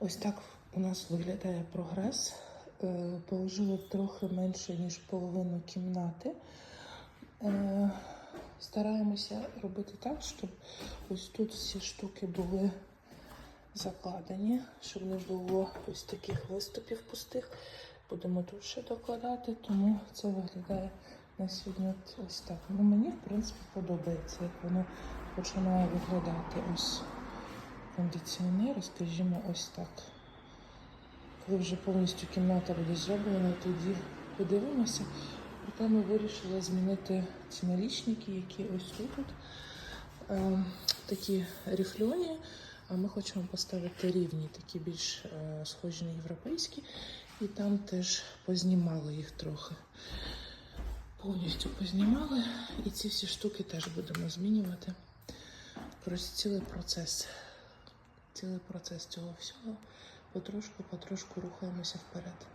Ось так у нас виглядає прогрес. Е, Положили трохи менше, ніж половину кімнати. Е, Стараємося робити так, щоб ось тут всі штуки були закладені, щоб не було ось таких виступів пустих. Будемо тут ще докладати, тому це виглядає на сьогодні ось так. Ну, мені, в принципі, подобається, як воно починає виглядати. Ось кондиціонер, скажімо, ось так. Коли вже повністю кімната буде зроблена, тоді подивимося. Проте ми вирішили змінити ці налічники, які ось тут. Е, такі рифльоні, а ми хочемо поставити рівні, такі більш е, схожі на європейські. І там теж познімали їх трохи. Повністю познімали. І ці всі штуки теж будемо змінювати. Коротше, цілий процес. Цілий процес цього всього. Потрошку, потрошку рухаємося вперед.